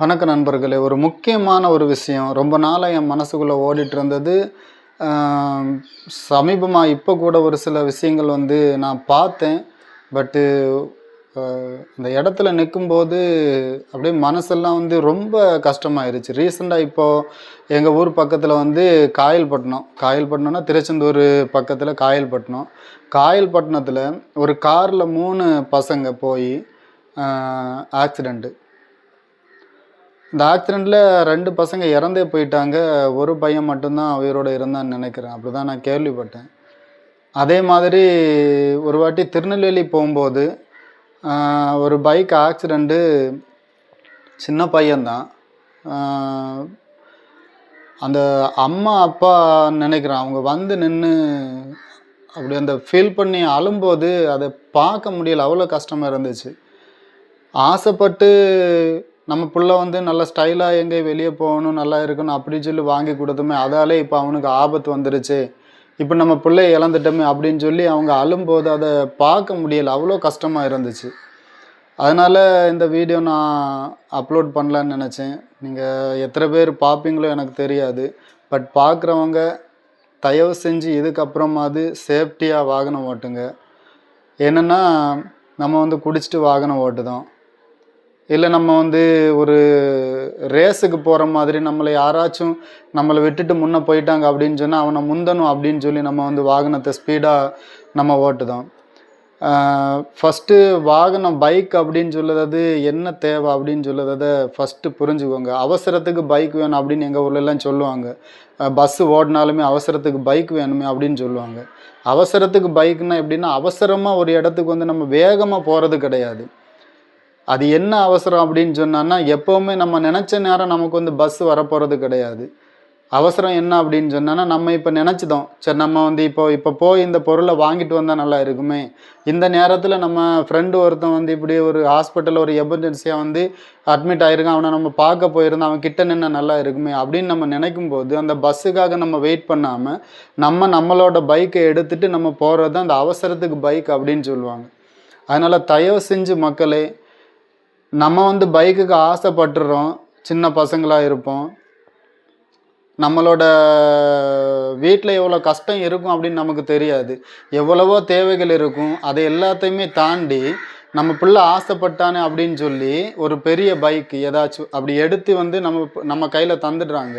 வணக்கம் நண்பர்களே ஒரு முக்கியமான ஒரு விஷயம். ரொம்ப நாளாக என் மனசுக்குள்ளே ஓடிட்டு இருந்தது சமீபமாக இப்போ கூட ஒரு சில விஷயங்கள் வந்து நான் பார்த்தேன். பட்டு அந்த இடத்துல நிற்கும்போது அப்படியே மனசெல்லாம் வந்து ரொம்ப கஷ்டமாயிருச்சு. ரீசெண்டாக இப்போது எங்கள் ஊர் பக்கத்தில் வந்து காயல்பட்டினம். காயல்பட்டினம்னா திருச்செந்தூர் பக்கத்தில் காயல்பட்டினம். காயல்பட்டினத்தில் ஒரு காரில் மூணு பசங்க போய் ஆக்சிடெண்ட்டு இந்த ஆக்சிடெண்ட்டில் ரெண்டு பசங்க இறந்தே போயிட்டாங்க. ஒரு பையன் மட்டும்தான் உயிரோடு இருந்தான்னு நினைக்கிறேன். அப்படி தான் நான் கேள்விப்பட்டேன். அதே மாதிரி ஒரு வாட்டி திருநெல்வேலி போகும்போது ஒரு பைக் ஆக்சிடெண்ட்டு சின்ன பையன்தான். அந்த அம்மா அப்பா நினைக்கிறேன். அவங்க வந்து நின்று அப்படி அந்த ஃபீல் பண்ணி அழும்போது அதை பார்க்க முடியல. அவ்வளோ கஷ்டமாக இருந்துச்சு. ஆசைப்பட்டு நம்ம பிள்ளை வந்து நல்ல ஸ்டைலாக எங்கே வெளியே போகணும் நல்லா இருக்கணும் அப்படி சொல்லி வாங்கி கொடுத்தோமே அதாலே இப்போ அவனுக்கு ஆபத்து வந்துருச்சு. இப்போ நம்ம பிள்ளைய இழந்துட்டோமே அப்படின்னு சொல்லி அவங்க அழும்போது அதை பார்க்க முடியல. அவ்வளோ கஷ்டமாக இருந்துச்சு. அதனால் இந்த வீடியோ நான் அப்லோட் பண்ணலான்னு நினச்சேன். நீங்கள் எத்தனை பேர் பார்ப்பீங்களோ எனக்கு தெரியாது. பட் பார்க்குறவங்க தயவு செஞ்சு இதுக்கப்புறமாவது சேஃப்டியாக வாகனம் ஓட்டுங்க. என்னென்னா நம்ம வந்து குடிச்சிட்டு வாகனம் ஓட்டுதோம். இல்லை நம்ம வந்து ஒரு ரேஸுக்கு போகிற மாதிரி நம்மளை யாராச்சும் நம்மளை விட்டுட்டு முன்னே போயிட்டாங்க அப்படின்னு சொன்னால் அவனை முந்தணும் அப்படின்னு சொல்லி நம்ம வந்து வாகனத்தை ஸ்பீடாக நம்ம ஓட்டுதோம். ஃபஸ்ட்டு வாகனம் பைக் அப்படின்னு சொல்லுறது என்ன தேவை அப்படின்னு சொல்லுறதை ஃபஸ்ட்டு புரிஞ்சுக்கோங்க. அவசரத்துக்கு பைக் வேணும் அப்படின்னு எங்கள் ஊர்லெலாம் சொல்லுவாங்க. பஸ்ஸு ஓடினாலுமே அவசரத்துக்கு பைக் வேணுமே அப்படின்னு சொல்லுவாங்க. அவசரத்துக்கு பைக்குன்னா எப்படின்னா அவசரமாக ஒரு இடத்துக்கு வந்து நம்ம வேகமாக போகிறது கிடையாது. அது என்ன அவசரம் அப்படின்னு சொன்னான்னா எப்போவுமே நம்ம நினச்ச நேரம் நமக்கு வந்து பஸ் வரப்போகிறது கிடையாது. அவசரம் என்ன அப்படின்னு சொன்னான்னா நம்ம இப்போ நினச்சிதோம். சரி நம்ம வந்து இப்போ இப்போ போய் இந்த பொருளை வாங்கிட்டு வந்தால் நல்லா இருக்குமே. இந்த நேரத்தில் நம்ம ஃப்ரெண்டு ஒருத்தன் வந்து இப்படி ஒரு ஹாஸ்பிட்டலில் ஒரு எமர்ஜென்சியாக வந்து அட்மிட் ஆயிருக்கான். அவனை நம்ம பார்க்க போயிருந்தோம் அவன் கிட்ட நின்று நல்லா இருக்குமே அப்படின்னு நம்ம நினைக்கும் போது அந்த பஸ்ஸுக்காக நம்ம வெயிட் பண்ணாமல் நம்ம நம்மளோட பைக்கை எடுத்துகிட்டு நம்ம போகிறது தான் அந்த அவசரத்துக்கு பைக் அப்படின்னு சொல்லுவாங்க. அதனால் தயவு செஞ்சு மக்களே நம்ம வந்து பைக்குக்கு ஆசைப்பட்டுறோம். சின்ன பசங்களாக இருப்போம். நம்மளோட வீட்டில் எவ்வளோ கஷ்டம் இருக்கும் அப்படின்னு நமக்கு தெரியாது. எவ்வளவோ தேவைகள் இருக்கும். அதை எல்லாத்தையுமே தாண்டி நம்ம பிள்ளை ஆசைப்பட்டானே அப்படின்னு சொல்லி ஒரு பெரிய பைக் ஏதாச்சும் அப்படி எடுத்து வந்து நம்ம நம்ம கையில் தந்துடுறாங்க.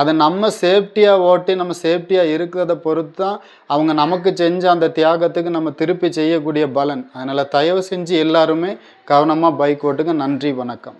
அதை நம்ம சேஃப்டியாக ஓட்டி நம்ம சேஃப்டியாக இருக்கிறத பொறுத்து தான் அவங்க நமக்கு செஞ்ச அந்த தியாகத்துக்கு நம்ம திருப்பி செய்யக்கூடிய பலன். அதனால் தயவு செஞ்சு எல்லாருமே கவனமாக பைக் ஓட்டுங்க. நன்றி வணக்கம்.